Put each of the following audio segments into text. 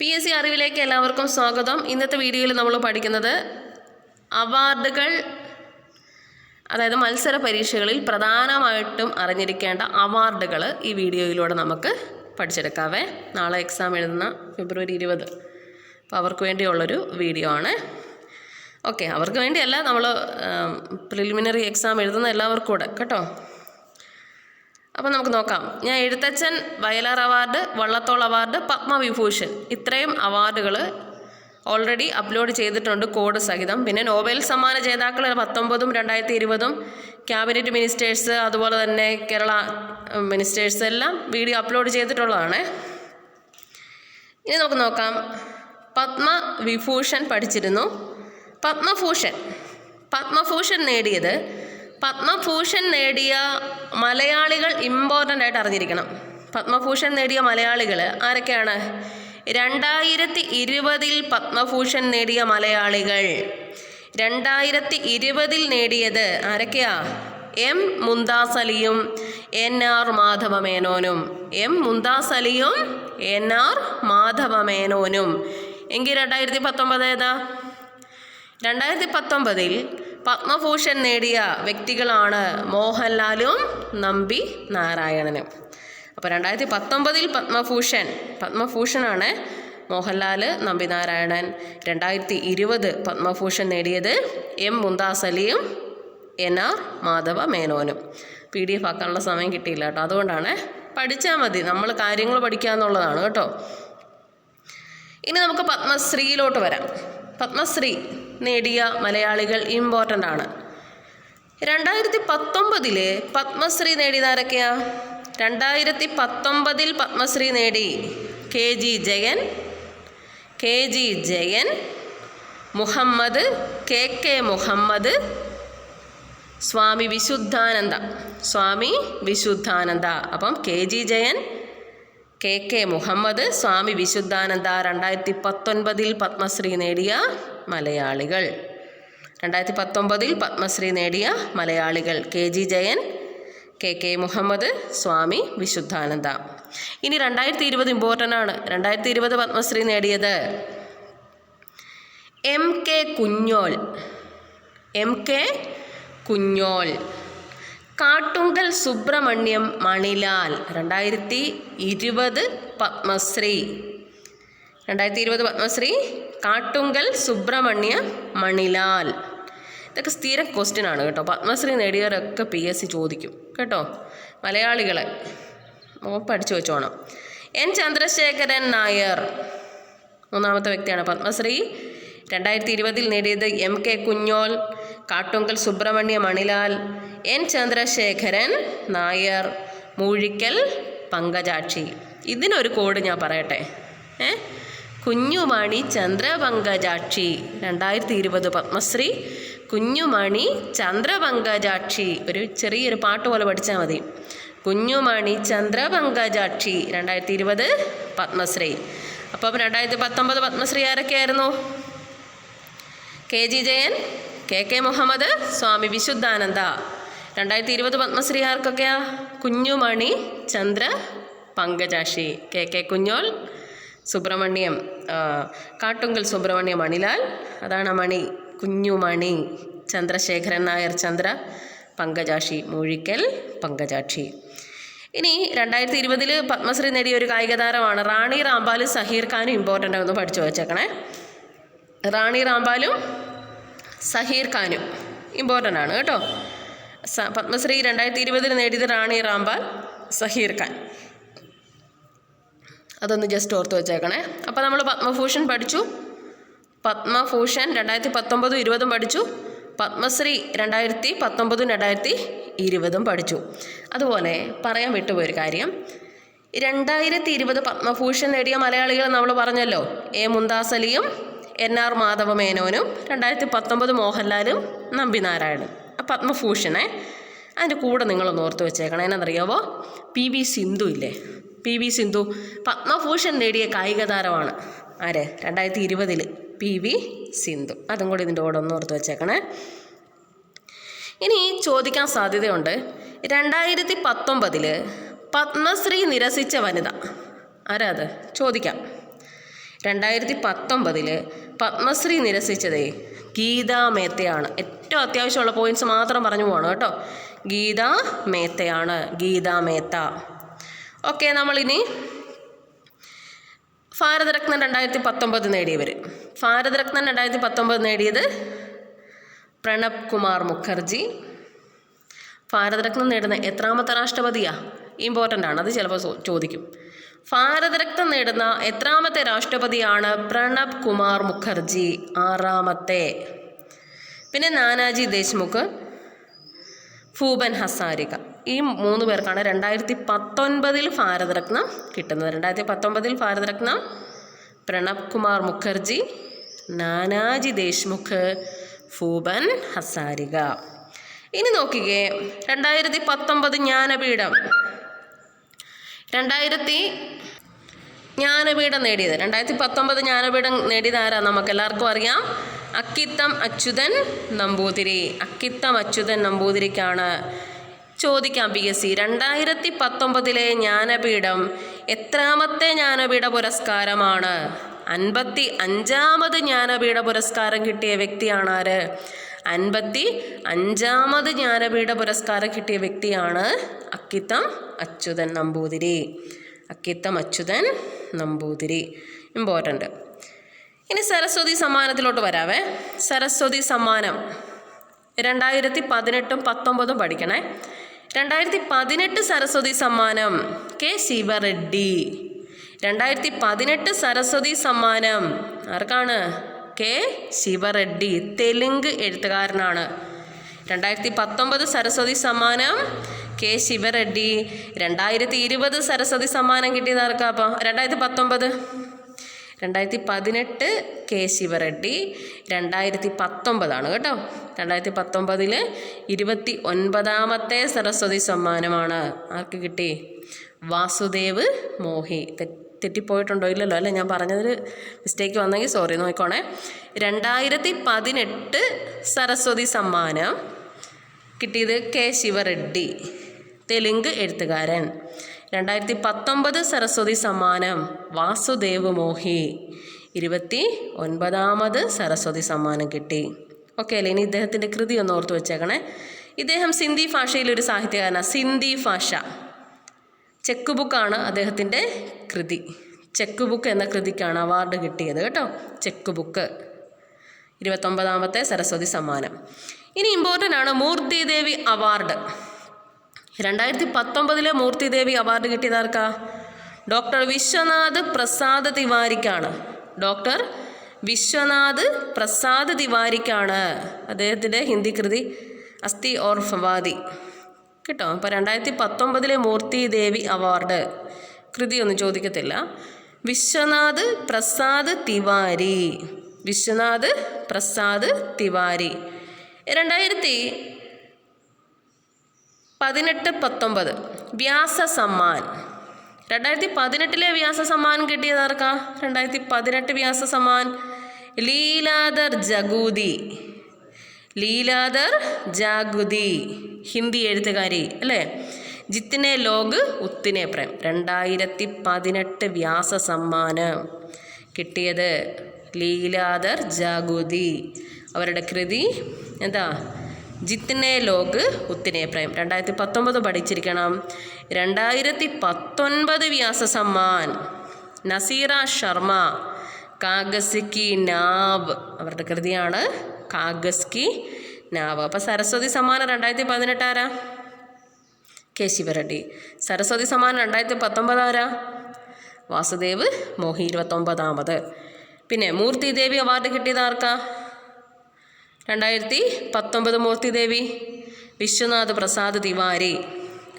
P S C അറിവിലേക്ക് എല്ലാവർക്കും സ്വാഗതം. ഇന്നത്തെ വീഡിയോയിൽ നമ്മൾ പഠിക്കുന്നത് അവാർഡുകൾ അതായത് മത്സര പരീക്ഷകളിൽ പ്രധാനമായിട്ടും അറിഞ്ഞിരിക്കേണ്ട അവാർഡുകൾ ഈ വീഡിയോയിലൂടെ നമുക്ക് പഠിച്ചെടുക്കാവേ. നാളെ എക്സാം എഴുതുന്ന ഫെബ്രുവരി ഇരുപത്. അപ്പോൾ അവർക്ക് വേണ്ടിയുള്ളൊരു വീഡിയോ ആണ്. ഓക്കെ അവർക്ക് വേണ്ടിയല്ല നമ്മൾ പ്രിലിമിനറി എക്സാം എഴുതുന്ന എല്ലാവർക്കും കൂടെ. കേട്ടോ? അപ്പോൾ നമുക്ക് നോക്കാം. ഞാൻ എഴുത്തച്ഛൻ വയലാർ അവാർഡ് വള്ളത്തോൾ അവാർഡ് പത്മവിഭൂഷൺ ഇത്രയും അവാർഡുകൾ ഓൾറെഡി അപ്ലോഡ് ചെയ്തിട്ടുണ്ട് കോഡ് സഹിതം. പിന്നെ നോബൽ സമ്മാന ജേതാക്കൾ പത്തൊമ്പതും രണ്ടായിരത്തി ഇരുപതും ക്യാബിനറ്റ് മിനിസ്റ്റേഴ്സ് അതുപോലെ തന്നെ കേരള മിനിസ്റ്റേഴ്സ് എല്ലാം വീഡിയോ അപ്ലോഡ് ചെയ്തിട്ടുള്ളതാണ്. ഇനി നമുക്ക് നോക്കാം. പത്മവിഭൂഷൺ പഠിച്ചിരുന്നു. പത്മഭൂഷൺ. പത്മഭൂഷൺ നേടിയത് പത്മഭൂഷൺ നേടിയ മലയാളികൾ ഇമ്പോർട്ടന്റ് ആയിട്ട് അറിഞ്ഞിരിക്കണം. പത്മഭൂഷൺ നേടിയ മലയാളികൾ ആരൊക്കെയാണ്? രണ്ടായിരത്തി ഇരുപതിൽ പത്മഭൂഷൺ നേടിയ മലയാളികൾ. രണ്ടായിരത്തി ഇരുപതിൽ നേടിയത് ആരൊക്കെയാ? എം മുന്താസ് അലിയും എൻ ആർ മാധവമേനോനും. എം മുന്താസ് അലിയും എൻ ആർ മാധവമേനോനും. എങ്കിൽ രണ്ടായിരത്തി പത്തൊമ്പത് ഏതാ? രണ്ടായിരത്തി പത്തൊമ്പതിൽ പത്മഭൂഷൺ നേടിയ വ്യക്തികളാണ് മോഹൻലാലും നമ്പി നാരായണനും. അപ്പോൾ രണ്ടായിരത്തി പത്തൊമ്പതിൽ പത്മഭൂഷൺ പത്മഭൂഷണാണ് മോഹൻലാൽ നമ്പി നാരായണൻ. രണ്ടായിരത്തി ഇരുപത് പത്മഭൂഷൺ നേടിയത് എം മുന്താസ് അലിയും എൻ ആർ മാധവ മേനോനും. പി ഡി എഫ് ആക്കാനുള്ള സമയം കിട്ടിയില്ല കേട്ടോ. അതുകൊണ്ടാണ് പഠിച്ചാൽ മതി. നമ്മൾ കാര്യങ്ങൾ പഠിക്കുക എന്നുള്ളതാണ് കേട്ടോ. ഇനി നമുക്ക് പത്മശ്രീയിലോട്ട് വരാം. പത്മശ്രീ നേടിയ മലയാളികൾ ഇമ്പോർട്ടന്റ് ആണ്. രണ്ടായിരത്തി പത്തൊമ്പതിലെ പത്മശ്രീ നേടിയത് ആരൊക്കെയാ? രണ്ടായിരത്തി പത്തൊമ്പതിൽ പത്മശ്രീ നേടി K G Jayan K G Jayan Muhammad K K Muhammad Swami Vishuddhananda. Swami Vishuddhananda. അപ്പം K G Jayan K K Muhammad Swami Vishuddhananda രണ്ടായിരത്തി പത്തൊൻപതിൽ പത്മശ്രീ നേടിയ മലയാളികൾ. രണ്ടായിരത്തി പത്തൊമ്പതിൽ പത്മശ്രീ നേടിയ മലയാളികൾ K G Jayan K K Muhammad Swami Vishuddhananda. ഇനി രണ്ടായിരത്തി ഇരുപത് ഇമ്പോർട്ടന്റ് ആണ്. രണ്ടായിരത്തി ഇരുപത് പത്മശ്രീ നേടിയത് M K Kunhol. M K Kunhol. Kattungal Subramaniam Manilal. രണ്ടായിരത്തി ഇരുപത് പത്മശ്രീ. രണ്ടായിരത്തി ഇരുപത് പത്മശ്രീ കാട്ടുങ്കൽ സുബ്രഹ്മണ്യ മണിലാൽ. ഇതൊക്കെ സ്ഥിരം ക്വസ്റ്റ്യൻ ആണ് കേട്ടോ. പത്മശ്രീ നേടിയവരൊക്കെ പി എസ് സി ചോദിക്കും കേട്ടോ. മലയാളികളെ പഠിച്ചു വെച്ചോണം. എൻ ചന്ദ്രശേഖരൻ നായർ. മൂന്നാമത്തെ വ്യക്തിയാണ് പത്മശ്രീ. രണ്ടായിരത്തി ഇരുപതിൽ നേടിയത് M K Kunhol. Kattungal Subramanya Manilal N Chandrasekharan Nair Moozhikkal Pankajakshi. ഇതിനൊരു കോഡ് ഞാൻ പറയട്ടെ. ഏ? കുഞ്ഞുമണി ചന്ദ്രപങ്കജാക്ഷി രണ്ടായിരത്തി ഇരുപത് പത്മശ്രീ. കുഞ്ഞുമണി ചന്ദ്രപങ്കജാക്ഷി ഒരു ചെറിയൊരു പാട്ട് പോലെ പഠിച്ചാൽ മതി. കുഞ്ഞുമണി ചന്ദ്രപങ്കജാക്ഷി രണ്ടായിരത്തി ഇരുപത് പത്മശ്രീ. അപ്പം രണ്ടായിരത്തി പത്തൊമ്പത് Padma Shri ആരൊക്കെയായിരുന്നു? K G Jayan K K Muhammad Swami Vishuddhananda. രണ്ടായിരത്തി ഇരുപത് പത്മശ്രീ ആർക്കൊക്കെയാ കുഞ്ഞുമണി Chandra Pankajakshi. K K Kunhol Subramaniam Kattungal Subramaniam Manilal. അതാണ് മണി കുഞ്ഞുമണി ചന്ദ്രശേഖരൻ നായർ ചന്ദ്ര പങ്കജാക്ഷി മൂഴിക്കൽ പങ്കജാക്ഷി. ഇനി രണ്ടായിരത്തി ഇരുപതിൽ പത്മശ്രീ നേടിയ ഒരു കായിക താരമാണ് റാണി റാംപാലും സഹീർ ഖാനും ഇമ്പോർട്ടന്റ് ആണെന്ന് പഠിച്ചു വെച്ചേക്കണേ. റാണി റാംപാലും സഹീർ ഖാനും. ഇമ്പോർട്ടന്റ് ആണ് കേട്ടോ. പത്മശ്രീ രണ്ടായിരത്തി ഇരുപതിൽ നേടിയത് റാണി റാംപാൽ സഹീർ ഖാൻ. അതൊന്ന് ജസ്റ്റ് ഓർത്ത് വെച്ചേക്കണേ. അപ്പോൾ നമ്മൾ പത്മഭൂഷൺ പഠിച്ചു. പത്മഭൂഷൺ രണ്ടായിരത്തി പത്തൊമ്പതും ഇരുപതും പഠിച്ചു. പത്മശ്രീ രണ്ടായിരത്തി പത്തൊമ്പതും രണ്ടായിരത്തി ഇരുപതും പഠിച്ചു. അതുപോലെ പറയാൻ വിട്ടുപോയൊരു കാര്യം. രണ്ടായിരത്തി ഇരുപത് പത്മഭൂഷൺ നേടിയ മലയാളികൾ നമ്മൾ പറഞ്ഞല്ലോ. എ മുന്താസ് അലിയും എൻ ആർ മാധവ മേനോനും രണ്ടായിരത്തി പത്തൊമ്പത് മോഹൻലാലും നമ്പി നാരായണൻ ആ പത്മഭൂഷണേ അതിന്റെ കൂടെ നിങ്ങളൊന്ന് ഓർത്ത് വെച്ചേക്കണം. എന്നറിയാവോ പി വി സിന്ധു ഇല്ലേ? P V Sindhu. പത്മഭൂഷൺ നേടിയ കായിക താരമാണ് ആരെ? രണ്ടായിരത്തി ഇരുപതിൽ പി വി സിന്ധു. അതും കൂടി ഇതിന്റെ കൂടെ ഒന്ന് ഓർത്ത് വെച്ചേക്കണേ. ഇനി ചോദിക്കാൻ സാധ്യതയുണ്ട്. രണ്ടായിരത്തി പത്തൊമ്പതിൽ പത്മശ്രീ നിരസിച്ച വനിത. ആരാ അത്? ചോദിക്കാം. രണ്ടായിരത്തി പത്തൊമ്പതിൽ പത്മശ്രീ നിരസിച്ചതേ ഗീതാ മേത്തയാണ്. ഏറ്റവും അത്യാവശ്യമുള്ള പോയിന്റ്സ് മാത്രം പറഞ്ഞു പോകണം കേട്ടോ. ഗീതാ മേത്തയാണ്. ഗീതാ മേത്ത. ഓക്കെ നമ്മളിനി ഭാരതരത്നം രണ്ടായിരത്തി പത്തൊമ്പത് നേടിയവർ ഭാരതരത്നം രണ്ടായിരത്തി പത്തൊമ്പത് നേടിയത് പ്രണബ് കുമാർ മുഖർജി. ഭാരതരത്നം നേടുന്ന എത്രാമത്തെ രാഷ്ട്രപതിയാ? ഇമ്പോർട്ടന്റ് ആണ്. അത് ചിലപ്പോൾ ചോദിക്കും. ഭാരതരത്നം നേടുന്ന എത്രാമത്തെ രാഷ്ട്രപതിയാണ് പ്രണബ് കുമാർ മുഖർജി ആറാമത്തെ. പിന്നെ നാനാജി ദേശ്മുഖ് ഭൂപൻ ഹസാരിക. ഈ മൂന്ന് പേർക്കാണ് രണ്ടായിരത്തി പത്തൊൻപതിൽ ഭാരതരത്നം കിട്ടുന്നത്. രണ്ടായിരത്തി പത്തൊൻപതിൽ ഭാരതരത്നം പ്രണബ് കുമാർ മുഖർജി നാനാജി ദേശ്മുഖ് ഭൂപൻ ഹസാരിക. ഇനി നോക്കിക്കേ രണ്ടായിരത്തി പത്തൊമ്പത് ജ്ഞാനപീഠം. രണ്ടായിരത്തി ജ്ഞാനപീഠം നേടിയത്. രണ്ടായിരത്തി പത്തൊമ്പത് ജ്ഞാനപീഠം നേടിയത് ആരാ? നമുക്ക് എല്ലാവർക്കും അറിയാം. അക്കിത്തം അച്യുതൻ നമ്പൂതിരി. അക്കിത്തം അച്യുതൻ നമ്പൂതിരിക്കാണ് ചോദിക്കാം പി എസ് സി. രണ്ടായിരത്തി പത്തൊമ്പതിലെ ജ്ഞാനപീഠം എത്രാമത്തെ ജ്ഞാനപീഠ പുരസ്കാരമാണ്? അൻപത്തി അഞ്ചാമത് ജ്ഞാനപീഠ പുരസ്കാരം കിട്ടിയ വ്യക്തിയാണ് ആര്? അൻപത്തി അഞ്ചാമത് ജ്ഞാനപീഠ പുരസ്കാരം കിട്ടിയ വ്യക്തിയാണ് അക്കിത്തം അച്യുതൻ നമ്പൂതിരി. അക്കിത്തം അച്യുതൻ നമ്പൂതിരി. ഇമ്പോർട്ടന്റ് ഇനി സരസ്വതി സമ്മാനത്തിലോട്ട് വരാവേ. സരസ്വതി സമ്മാനം രണ്ടായിരത്തി പതിനെട്ടും പത്തൊമ്പതും പഠിക്കണേ. രണ്ടായിരത്തി പതിനെട്ട് സരസ്വതി സമ്മാനം കെ ശിവറെഡ്ഡി. രണ്ടായിരത്തി പതിനെട്ട് സരസ്വതി സമ്മാനം ആർക്കാണ്? കെ ശിവറെഡ്ഡി തെലുങ്ക് എഴുത്തുകാരനാണ്. രണ്ടായിരത്തി പത്തൊമ്പത് സരസ്വതി സമ്മാനം കെ ശിവറെഡ്ഡി രണ്ടായിരത്തി ഇരുപത് സരസ്വതി സമ്മാനം കിട്ടിയത് ആർക്കാ അപ്പം? രണ്ടായിരത്തി പത്തൊമ്പത് രണ്ടായിരത്തി പതിനെട്ട് കെ ശിവറെഡ്ഡി രണ്ടായിരത്തി പത്തൊമ്പതാണ് കേട്ടോ. രണ്ടായിരത്തി പത്തൊമ്പതിൽ ഇരുപത്തി ഒൻപതാമത്തെ സരസ്വതി സമ്മാനമാണ് ആർക്ക് കിട്ടി? വാസുദേവ് മോഹി. തെറ്റിപ്പോയിട്ടുണ്ടോ ഇല്ലല്ലോ അല്ലേ? ഞാൻ പറഞ്ഞതിൽ മിസ്റ്റേക്ക് വന്നെങ്കിൽ സോറി നോക്കിക്കോണേ. രണ്ടായിരത്തി പതിനെട്ട് സരസ്വതി സമ്മാനം കിട്ടിയത് കെ ശിവറെഡ്ഡി തെലുങ്ക് എഴുത്തുകാരൻ. രണ്ടായിരത്തി പത്തൊമ്പത് സരസ്വതി സമ്മാനം വാസുദേവ് മോഹി. ഇരുപത്തി ഒൻപതാമത് സരസ്വതി സമ്മാനം കിട്ടി. ഓക്കെ അല്ലേ? ഇനി ഇദ്ദേഹത്തിന്റെ കൃതി ഒന്ന് ഓർത്ത് വെച്ചേക്കണേ. ഇദ്ദേഹം സിന്ധി ഭാഷയിലൊരു സാഹിത്യകാരനാണ് സിന്ധി ഭാഷ. ചെക്ക് ബുക്കാണ് അദ്ദേഹത്തിന്റെ കൃതി. ചെക്ക് ബുക്ക് എന്ന കൃതിക്കാണ് അവാർഡ് കിട്ടിയത് കേട്ടോ. ചെക്ക് ബുക്ക് ഇരുപത്തൊമ്പതാമത്തെ സരസ്വതി സമ്മാനം. ഇനി ഇമ്പോർട്ടന്റ് ആണ് മൂർത്തി ദേവി അവാർഡ്. രണ്ടായിരത്തി പത്തൊമ്പതിലെ മൂർത്തിദേവി അവാർഡ് കിട്ടിയത് ആർക്കാ? ഡോക്ടർ വിശ്വനാഥ് പ്രസാദ് തിവാരിക്കാണ്. ഡോക്ടർ വിശ്വനാഥ് പ്രസാദ് തിവാരിക്കാണ്. അദ്ദേഹത്തിന്റെ ഹിന്ദി കൃതി അസ്ഥി ഓർ ഫവാദി കേട്ടോ? അപ്പോൾ രണ്ടായിരത്തി പത്തൊമ്പതിലെ മൂർത്തി ദേവി അവാർഡ്. കൃതി ഒന്നും ചോദിക്കത്തില്ല. വിശ്വനാഥ് പ്രസാദ് തിവാരി. വിശ്വനാഥ് പ്രസാദ് തിവാരി. രണ്ടായിരത്തി പതിനെട്ട് പത്തൊമ്പത്. വ്യാസ സമ്മാൻ രണ്ടായിരത്തി പതിനെട്ടിലെ വ്യാസ സമ്മാൻ കിട്ടിയത് ആർക്കാ? രണ്ടായിരത്തി പതിനെട്ട് വ്യാസ സമ്മാൻ ലീലാദർ ജഗൂതി ലീലാദർ ജാഗുതി ഹിന്ദി എഴുത്തുകാരി അല്ലേ? ജിത്തിനെ ലോഗ് ഉത്തിനെ പ്രേം. രണ്ടായിരത്തി പതിനെട്ട് വ്യാസ സമ്മാനം കിട്ടിയത് ലീലാദർ ജാഗുതി അവരുടെ കൃതി എന്താ? ജിത്തിനെ ലോക്ക് ഉത്തിനെ പ്രേം. രണ്ടായിരത്തി പത്തൊമ്പത് പഠിച്ചിരിക്കണം. രണ്ടായിരത്തി പത്തൊൻപത് വ്യാസ സമ്മാൻ. നസീറ ശർമ്മ. കാഗസ് കി നാവ്. അവരുടെ കൃതിയാണ് കാഗസ് കി നാവ്. അപ്പോൾ സരസ്വതി സമ്മാനം രണ്ടായിരത്തി പതിനെട്ട് ആരാ? കെ ശിവറെഡ്ഡി. സരസ്വതി സമ്മാനം രണ്ടായിരത്തി പത്തൊമ്പത് ആരാ? വാസുദേവ് മോഹി ഇരുപത്തൊമ്പതാമത്. പിന്നെ മൂർത്തി ദേവി അവാർഡ് കിട്ടിയത് ആർക്കാ? രണ്ടായിരത്തി പത്തൊമ്പത് മൂർത്തിദേവി വിശ്വനാഥ് പ്രസാദ് തിവാരി.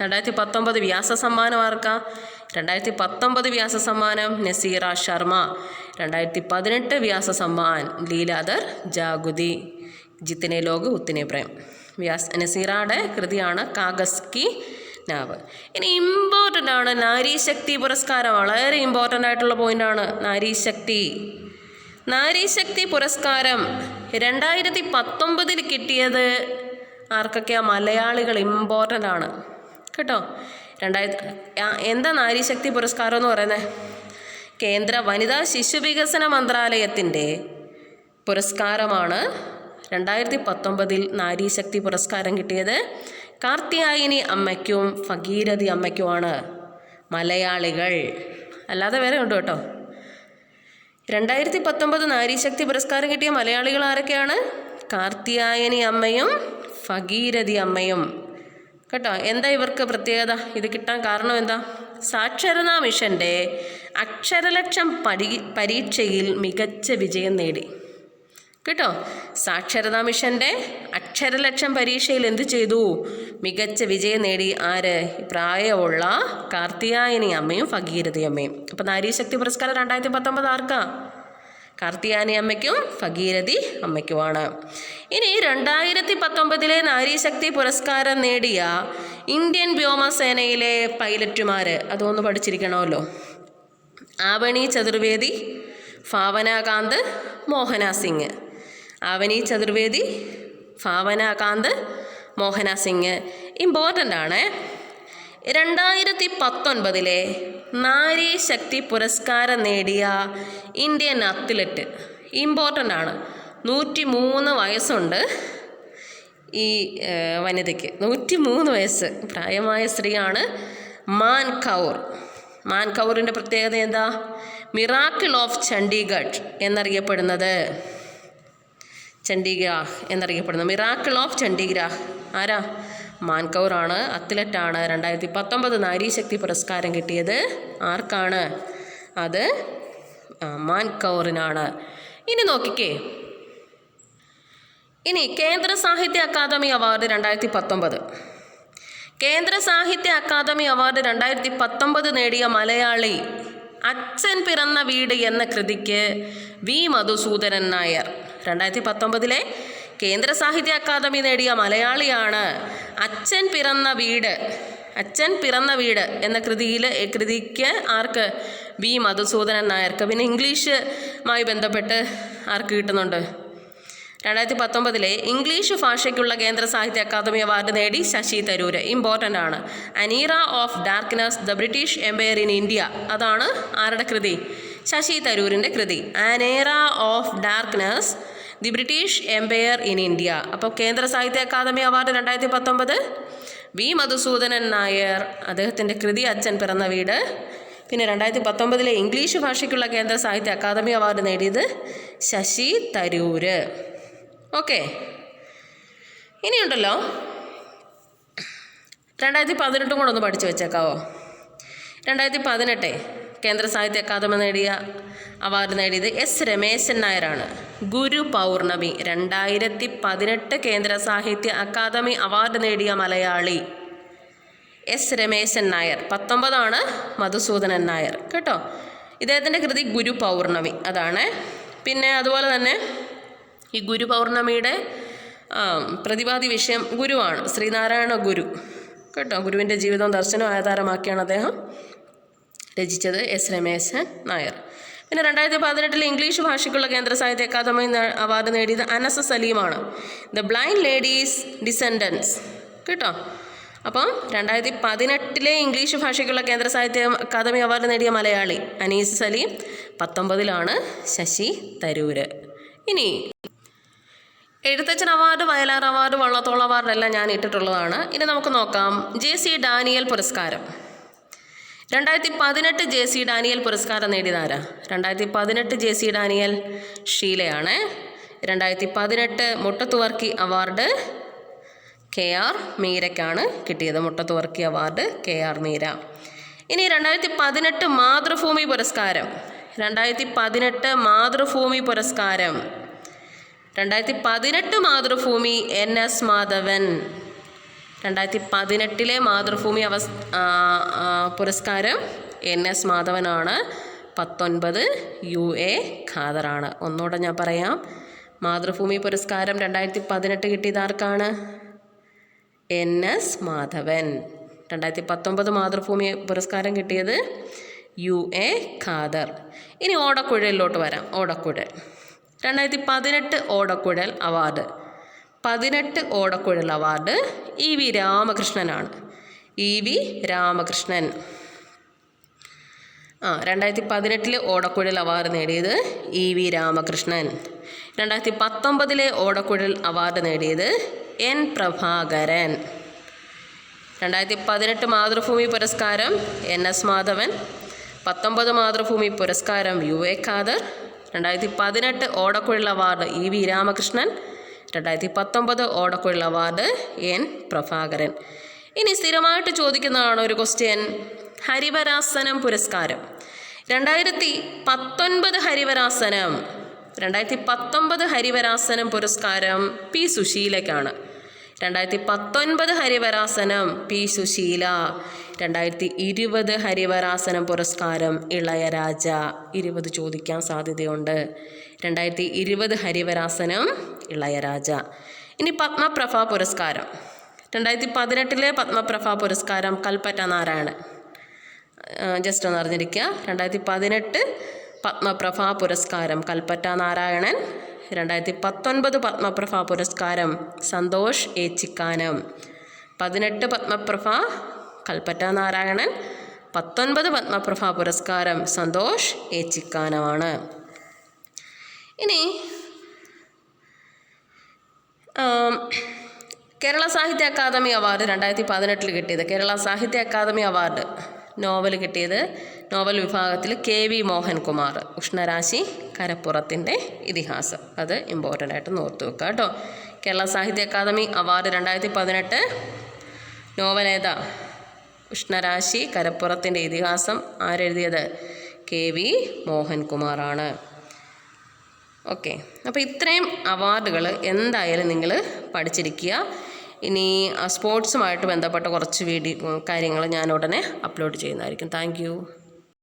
രണ്ടായിരത്തി പത്തൊമ്പത് വ്യാസ സമ്മാനം ആർക്കാ? രണ്ടായിരത്തി പത്തൊമ്പത് വ്യാസ സമ്മാനം നസീറ ശർമ്മ. രണ്ടായിരത്തി പതിനെട്ട് വ്യാസ സമ്മാൻ ലീലാദർ ജാഗുതി ജിത്തിനെ ലോക് ഉത്തിനെ പ്രേം. വ്യാസ് നസീറയുടെ കൃതിയാണ് കാഗസ് കി നാവ്. ഇനി ഇമ്പോർട്ടന്റ് ആണ്. നാരീശക്തി പുരസ്കാരം വളരെ ഇമ്പോർട്ടന്റ് ആയിട്ടുള്ള പോയിന്റാണ് നാരീശക്തി. നാരീശക്തി പുരസ്കാരം രണ്ടായിരത്തി പത്തൊമ്പതിൽ കിട്ടിയത് ആർക്കൊക്കെയാ? മലയാളികൾ ഇമ്പോർട്ടന്റ് ആണ്. കേട്ടോ? രണ്ടായിരത്തി എന്താ നാരീശക്തി പുരസ്കാരം എന്ന് പറയുന്നത് കേന്ദ്ര വനിതാ ശിശു വികസന മന്ത്രാലയത്തിന്റെ പുരസ്കാരമാണ് രണ്ടായിരത്തി പത്തൊമ്പതിൽ നാരീശക്തി പുരസ്കാരം കിട്ടിയത്. കാർത്തിയായിനി അമ്മയ്ക്കും ഫകീരഥി അമ്മയ്ക്കുമാണ് മലയാളികൾ. അല്ലാതെ വേറെ ഉണ്ട് കേട്ടോ? രണ്ടായിരത്തി പത്തൊമ്പത് നാരീശക്തി പുരസ്കാരം കിട്ടിയ മലയാളികൾ ആരൊക്കെയാണ്? കാർത്തിയായനി അമ്മയും ഭഗീരഥി അമ്മയും. കേട്ടോ? എന്താ ഇവർക്ക് പ്രത്യേകത? ഇത് കിട്ടാൻ കാരണം എന്താ? സാക്ഷരതാ മിഷന്റെ അക്ഷരലക്ഷം പരീക്ഷയിൽ മികച്ച വിജയം നേടി. കേട്ടോ? സാക്ഷരതാ മിഷന്റെ അക്ഷരലക്ഷം പരീക്ഷയിൽ എന്ത് ചെയ്തു? മികച്ച വിജയം നേടി ആര്? പ്രായമുള്ള കാർത്തിയായനി അമ്മയും ഭഗീരഥി അമ്മയും. അപ്പം നാരീശക്തി പുരസ്കാരം രണ്ടായിരത്തി പത്തൊമ്പത് ആർക്കാ? കാർത്തിയാനി അമ്മയ്ക്കും ഭഗീരഥി അമ്മയ്ക്കുമാണ്. ഇനി രണ്ടായിരത്തി പത്തൊമ്പതിലെ നാരീശക്തി പുരസ്കാരം നേടിയ ഇന്ത്യൻ വ്യോമസേനയിലെ പൈലറ്റുമാർ അതൊന്ന് പഠിച്ചിരിക്കണമല്ലോ. ആവണി ചതുർവേദി ഭാവനാകാന്ത് മോഹന സിംഗ്. ആവണി ചതുർവേദി ഭാവനാകാന്ത് മോഹന സിംഗ് ഇമ്പോർട്ടന്റ് ആണ്. രണ്ടായിരത്തി പത്തൊൻപതിലെ നാരി ശക്തി പുരസ്കാരം നേടിയ ഇന്ത്യൻ അത്ലറ്റ് ഇമ്പോർട്ടന്റ് ആണ്. നൂറ്റി മൂന്ന് വയസ്സുണ്ട് ഈ വനിതയ്ക്ക്. നൂറ്റി മൂന്ന് വയസ്സ്. പ്രായമായ സ്ത്രീയാണ് മാൻ കൗർ. മാൻ കൗറിന്റെ പ്രത്യേകത എന്താ? മിറാക്കിൾ ഓഫ് ചണ്ഡീഗഡ് എന്നറിയപ്പെടുന്നത്. ചണ്ഡീഗ്രാഹ് എന്നറിയപ്പെടുന്നത് മിറാക്കിൾ ഓഫ് ചണ്ഡീഗ്രാഹ്. ആരാ? മാൻകൗറാണ്. അത്ലറ്റാണ്. രണ്ടായിരത്തി പത്തൊമ്പത് നാരീശക്തി പുരസ്കാരം കിട്ടിയത് ആർക്കാണ്? അത് മാൻകൗറിനാണ്. ഇനി നോക്കിക്കേ. ഇനി കേന്ദ്ര സാഹിത്യ അക്കാദമി അവാർഡ് രണ്ടായിരത്തി പത്തൊമ്പത് കേന്ദ്ര സാഹിത്യ അക്കാദമി അവാർഡ് രണ്ടായിരത്തി പത്തൊമ്പത് നേടിയ മലയാളി അച്ഛൻ പിറന്ന വീട് എന്ന കൃതിക്ക് വി. മധുസൂദനൻ നായർ. രണ്ടായിരത്തി പത്തൊമ്പതിലെ കേന്ദ്ര സാഹിത്യ അക്കാദമി നേടിയ മലയാളിയാണ് അച്ഛൻ പിറന്ന വീട് അച്ഛൻ പിറന്ന വീട് എന്ന കൃതിയിൽ കൃതിക്ക് ആർക്ക് വി മധുസൂദനൻ നായർക്ക് പിന്നെ ഇംഗ്ലീഷുമായി ബന്ധപ്പെട്ട് ആർക്ക് കിട്ടുന്നുണ്ട്? രണ്ടായിരത്തി പത്തൊമ്പതിലെ ഇംഗ്ലീഷ് ഭാഷയ്ക്കുള്ള കേന്ദ്ര സാഹിത്യ അക്കാദമി അവാർഡ് നേടി ശശി തരൂർ ഇമ്പോർട്ടന്റ് ആണ്. An era of darkness the British empire in India. അതാണ് ആരുടെ കൃതി? ശശി തരൂരിന്റെ കൃതി an era of darkness the British empire in India അപ്പോൾ കേന്ദ്ര സാഹിത്യ അക്കാദമി അവാർഡ് രണ്ടായിരത്തി പത്തൊമ്പത് വി. മധുസൂദനൻ നായർ അദ്ദേഹത്തിന്റെ കൃതി അച്ഛൻ പിറന്ന വീട്. പിന്നെ രണ്ടായിരത്തി പത്തൊമ്പതിലെ ഇംഗ്ലീഷ് ഭാഷയ്ക്കുള്ള കേന്ദ്ര സാഹിത്യ അക്കാദമി അവാർഡ് നേടിയത് ശശി തരൂര്. ഓക്കെ. ഇനിയുണ്ടല്ലോ. രണ്ടായിരത്തി പതിനെട്ടും കൂടെ ഒന്ന് പഠിച്ചു വെച്ചേക്കാവോ. രണ്ടായിരത്തി പതിനെട്ടെ കേന്ദ്ര സാഹിത്യ അക്കാദമി നേടിയ അവാർഡ് നേടിയത് എസ് രമേശൻ നായരാണ്. ഗുരു പൗർണമി രണ്ടായിരത്തി പതിനെട്ട് കേന്ദ്ര സാഹിത്യ അക്കാദമി അവാർഡ് നേടിയ മലയാളി എസ് രമേശൻ നായർ. പത്തൊമ്പതാണ് മധുസൂദനൻ നായർ. കേട്ടോ? ഇദ്ദേഹത്തിന്റെ കൃതി ഗുരു പൗർണമി. അതാണ്. പിന്നെ അതുപോലെ തന്നെ ഈ ഗുരു പൗർണമിയുടെ പ്രതിപാദി വിഷയം ഗുരുവാണ്. ശ്രീനാരായണ ഗുരു. കേട്ടോ? ഗുരുവിന്റെ ജീവിതവും ദർശനവും ആധാരമാക്കിയാണ് അദ്ദേഹം. രചിച്ചത് എസ് രമേശൻ നായർ. പിന്നെ രണ്ടായിരത്തി പതിനെട്ടിൽ ഇംഗ്ലീഷ് ഭാഷയ്ക്കുള്ള കേന്ദ്ര സാഹിത്യ അക്കാദമി അവാർഡ് നേടിയത് അനസ സലീമാണ്. ദ ബ്ലൈൻഡ് ലേഡീസ് ഡിസെൻഡൻസ് കേട്ടോ? അപ്പം രണ്ടായിരത്തി പതിനെട്ടിലെ ഇംഗ്ലീഷ് ഭാഷയ്ക്കുള്ള കേന്ദ്ര സാഹിത്യ അക്കാദമി അവാർഡ് നേടിയ മലയാളി അനീസ് സലീം പത്തൊമ്പതിലാണ് ശശി തരൂര്. ഇനി എഴുത്തച്ഛൻ അവാർഡ് വയലാർ അവാർഡ് വള്ളത്തോൾ അവാർഡെല്ലാം ഞാൻ ഇട്ടിട്ടുള്ളതാണ്. ഇനി നമുക്ക് നോക്കാം. ജെ സി ഡാനിയൽ പുരസ്കാരം. രണ്ടായിരത്തി പതിനെട്ട് ജെ സി ഡാനിയൽ പുരസ്കാരം നേടിയതാരാ? രണ്ടായിരത്തി പതിനെട്ട് ജെ സി ഡാനിയൽ ഷീലയാണ്. രണ്ടായിരത്തി പതിനെട്ട് മുട്ടത്തുവർക്കി അവാർഡ് കെ ആർ മീരയ്ക്കാണ് കിട്ടിയത്. Muttathu Varkey award K R Meera. ഇനി രണ്ടായിരത്തി പതിനെട്ട് മാതൃഭൂമി പുരസ്കാരം. രണ്ടായിരത്തി പതിനെട്ട് മാതൃഭൂമി പുരസ്കാരം. രണ്ടായിരത്തി പതിനെട്ട് മാതൃഭൂമി എൻ എസ് മാധവൻ. രണ്ടായിരത്തി പതിനെട്ടിലെ മാതൃഭൂമി അവസ് പുരസ്കാരം എൻ എസ് മാധവനാണ്. പത്തൊൻപത് യു എ ഖാദറാണ്. ഒന്നുകൂടെ ഞാൻ പറയാം. മാതൃഭൂമി പുരസ്കാരം രണ്ടായിരത്തി പതിനെട്ട് കിട്ടിയത് ആർക്കാണ്? N S Madhavan. രണ്ടായിരത്തി പത്തൊമ്പത് മാതൃഭൂമി പുരസ്കാരം കിട്ടിയത് യു എ ഖാദർ. ഇനി ഓടക്കുഴലിലോട്ട് വരാം. ഓടക്കുഴൽ. രണ്ടായിരത്തി പതിനെട്ട് ഓടക്കുഴൽ അവാർഡ്. പതിനെട്ട് Odakkuzhal award E V രാമകൃഷ്ണനാണ്. E V Ramakrishnan. ആ രണ്ടായിരത്തി പതിനെട്ടിലെ ഓടക്കുഴൽ അവാർഡ് നേടിയത് ഇ വി രാമകൃഷ്ണൻ. രണ്ടായിരത്തി പത്തൊമ്പതിലെ ഓടക്കുഴൽ അവാർഡ് നേടിയത് എൻ പ്രഭാകരൻ. രണ്ടായിരത്തി പതിനെട്ട് മാതൃഭൂമി പുരസ്കാരം എൻ എസ് മാധവൻ. പത്തൊമ്പത് മാതൃഭൂമി പുരസ്കാരം യു എ ഖാദർ. രണ്ടായിരത്തി പതിനെട്ട് Odakkuzhal award E V Ramakrishnan. രണ്ടായിരത്തി പത്തൊമ്പത് ഓടക്കുഴൽ അവാർഡ് എൻ പ്രഭാകരൻ. ഇനി സ്ഥിരമായിട്ട് ചോദിക്കുന്നതാണ് ഒരു ക്വസ്റ്റ്യൻ ഹരിവരാസനം പുരസ്കാരം. രണ്ടായിരത്തി പത്തൊൻപത് ഹരിവരാസനം രണ്ടായിരത്തി പത്തൊമ്പത് ഹരിവരാസനം പുരസ്കാരം പി സുശീലയ്ക്കാണ്. രണ്ടായിരത്തി പത്തൊൻപത് ഹരിവരാസനം പി സുശീല രണ്ടായിരത്തി ഇരുപത് ഹരിവരാസനം പുരസ്കാരം ഇളയരാജ. ഇരുപത് ചോദിക്കാൻ സാധ്യതയുണ്ട്. രണ്ടായിരത്തി ഇരുപത് ഹരിവരാസനം ഇളയരാജ. ഇനി പത്മപ്രഭ പുരസ്കാരം. രണ്ടായിരത്തി പതിനെട്ടിലെ പത്മപ്രഭ പുരസ്കാരം കൽപ്പറ്റ നാരായണൻ. ജസ്റ്റ് ഒന്ന് അറിഞ്ഞിരിക്കുക. രണ്ടായിരത്തി പതിനെട്ട് പത്മപ്രഭ പുരസ്കാരം കൽപ്പറ്റ നാരായണൻ. രണ്ടായിരത്തി പത്തൊൻപത് പത്മപ്രഭ പുരസ്കാരം സന്തോഷ് ഏച്ചിക്കാനം. പതിനെട്ട് പത്മപ്രഭ കൽപ്പറ്റ നാരായണൻ. പത്തൊൻപത് പത്മപ്രഭ പുരസ്കാരം സന്തോഷ് ഏച്ചിക്കാനമാണ്. ഇനി കേരള സാഹിത്യ അക്കാദമി അവാർഡ് രണ്ടായിരത്തി പതിനെട്ടിൽ കിട്ടിയത്. കേരള സാഹിത്യ അക്കാദമി അവാർഡ് നോവൽ കിട്ടിയത് നോവൽ വിഭാഗത്തിൽ കെ വി മോഹൻകുമാർ. ഉഷ്ണരാശി കരപ്പുറത്തിന്റെ ഇതിഹാസം. അത് ഇമ്പോർട്ടന്റ് ആയിട്ട് ഓർത്ത് വെക്കുക കേട്ടോ കേരള സാഹിത്യ അക്കാദമി അവാർഡ് രണ്ടായിരത്തി പതിനെട്ട് നോവൽ ഏതാ? ഉഷ്ണരാശി കരപ്പുറത്തിന്റെ ഇതിഹാസം ആരെഴുതിയത്? കെ വി മോഹൻകുമാറാണ്. ഓക്കെ. അപ്പോൾ ഇത്രയും അവാർഡുകൾ എന്തായാലും നിങ്ങൾ പഠിച്ചിരിക്കുക. ഇനി സ്പോർട്സുമായിട്ട് ബന്ധപ്പെട്ട കുറച്ച് വീഡിയോ കാര്യങ്ങൾ ഞാൻ ഉടനെ അപ്ലോഡ് ചെയ്യുന്നതായിരിക്കും. താങ്ക്